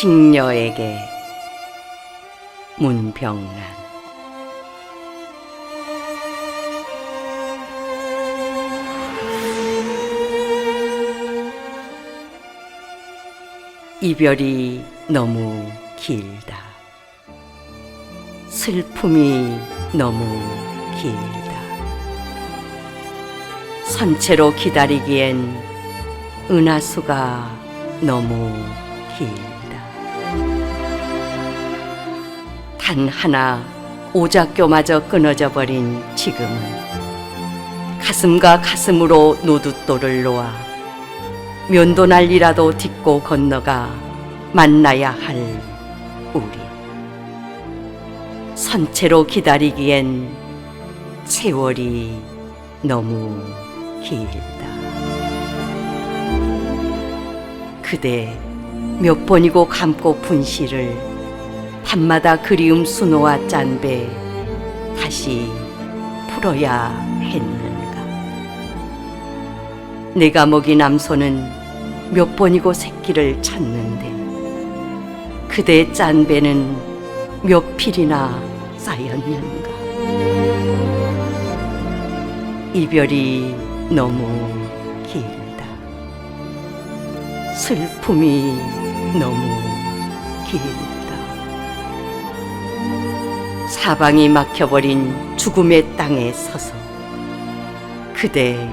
식녀에게 문병란 이별이 너무 길다. 슬픔이 너무 길다. 선체로 기다리기엔 은하수가 너무 길다. 단 하나 오작교마저 끊어져 버린 지금은 가슴과 가슴으로 노둣돌을 놓아 면도날리라도 딛고 건너가 만나야 할 우리. 선체로 기다리기엔 세월이 너무 길다. 그대 몇 번이고 감고 푼 시를 밤마다 그리움 수놓아 짠배 다시 풀어야 했는가. 내가 먹인 남소는 몇 번이고 새끼를 찾는데 그대 짠 배는 몇 필이나 쌓였는가. 이별이 너무 길다. 슬픔이 너무 길다. 사방이 막혀버린 죽음의 땅에 서서 그대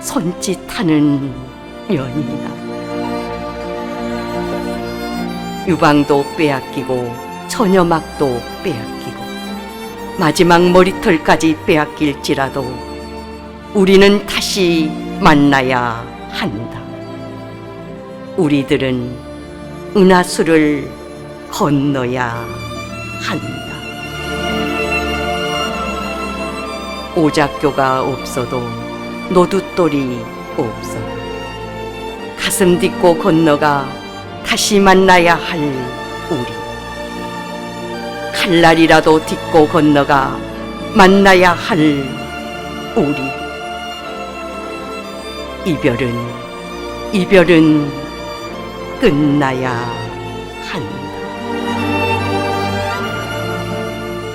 손짓하는 연이나 유방도 빼앗기고 처녀막도 빼앗기고 마지막 머리털까지 빼앗길지라도 우리는 다시 만나야 한다. 우리들은 은하수를 건너야 한다. 오작교가 없어도 노둣돌이 없어도 가슴 딛고 건너가 다시 만나야 할 우리. 칼날이라도 딛고 건너가 만나야 할 우리. 이별은, 이별은 끝나야 한다.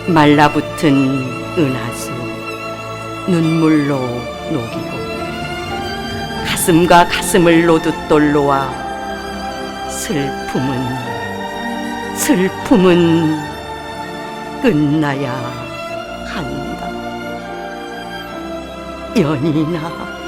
말라붙은 은하수, 눈물로 녹이고, 가슴과 가슴을 노듯 놓아 슬픔은 슬픔은 끝나야 한다. 연이나